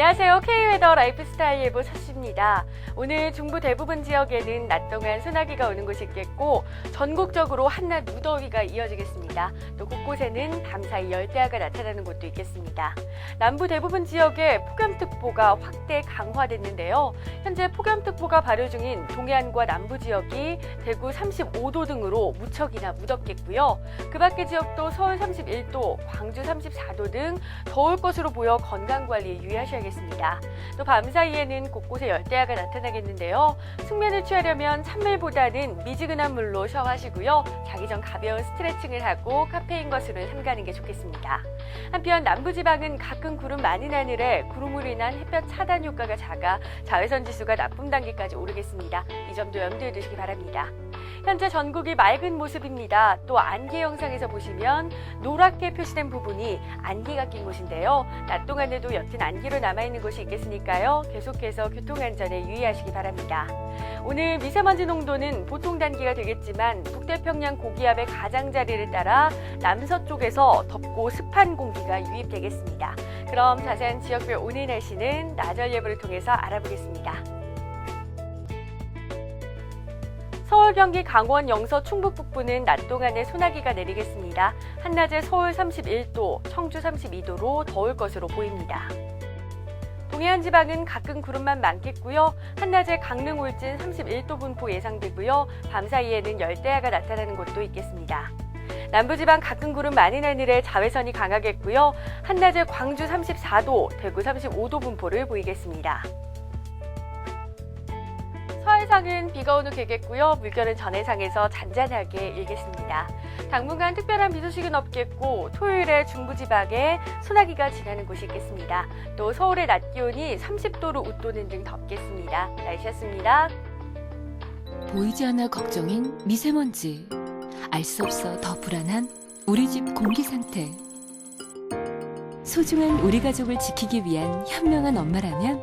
안녕하세요. K웨더 라이프스타일 예보 서씨입니다. 오늘 중부 대부분 지역에는 낮 동안 소나기가 오는 곳이 있겠고 전국적으로 한낮 무더위가 이어지겠습니다. 또 곳곳에는 밤사이 열대야가 나타나는 곳도 있겠습니다. 남부 대부분 지역에 폭염특보가 확대 강화됐는데요. 현재 폭염특보가 발효 중인 동해안과 남부 지역이 대구 35도 등으로 무척이나 무덥겠고요. 그 밖의 지역도 서울 31도, 광주 34도 등 더울 것으로 보여 건강관리에 유의하셔야겠습니다. 또 밤 사이에는 곳곳에 열대야가 나타나겠는데요. 숙면을 취하려면 찬물보다는 미지근한 물로 샤워하시고요. 자기 전 가벼운 스트레칭을 하고 카페인과 술은 삼가는 게 좋겠습니다. 한편 남부지방은 가끔 구름 많은 하늘에 구름으로 인한 햇볕 차단 효과가 작아 자외선 지수가 나쁨 단계까지 오르겠습니다. 이 점도 염두에 두시기 바랍니다. 현재 전국이 맑은 모습입니다. 또 안개 영상에서 보시면 노랗게 표시된 부분이 안개가 낀 곳인데요. 낮 동안에도 옅은 안개로 남아있는 곳이 있겠으니까요. 계속해서 교통안전에 유의하시기 바랍니다. 오늘 미세먼지 농도는 보통 단계가 되겠지만 북태평양 고기압의 가장자리를 따라 남서쪽에서 덥고 습한 공기가 유입되겠습니다. 그럼 자세한 지역별 오늘 날씨는 나절 예보를 통해서 알아보겠습니다. 서울, 경기, 강원, 영서, 충북 북부는 낮 동안에 소나기가 내리겠습니다. 한낮에 서울 31도, 청주 32도로 더울 것으로 보입니다. 동해안 지방은 가끔 구름만 많겠고요. 한낮에 강릉 울진 31도 분포 예상되고요. 밤사이에는 열대야가 나타나는 곳도 있겠습니다. 남부지방 가끔 구름 많은 하늘에 자외선이 강하겠고요. 한낮에 광주 34도, 대구 35도 분포를 보이겠습니다. 서해상은 비가 오는 계겠고요. 물결은 전해상에서 잔잔하게 일겠습니다. 당분간 특별한 비 소식은 없겠고 토요일에 중부지방에 소나기가 지나는 곳이 있겠습니다. 또 서울의 낮 기온이 30도로 웃도는 등 덥겠습니다. 날씨였습니다. 보이지 않아 걱정인 미세먼지. 알 수 없어 더 불안한 우리 집 공기 상태. 소중한 우리 가족을 지키기 위한 현명한 엄마라면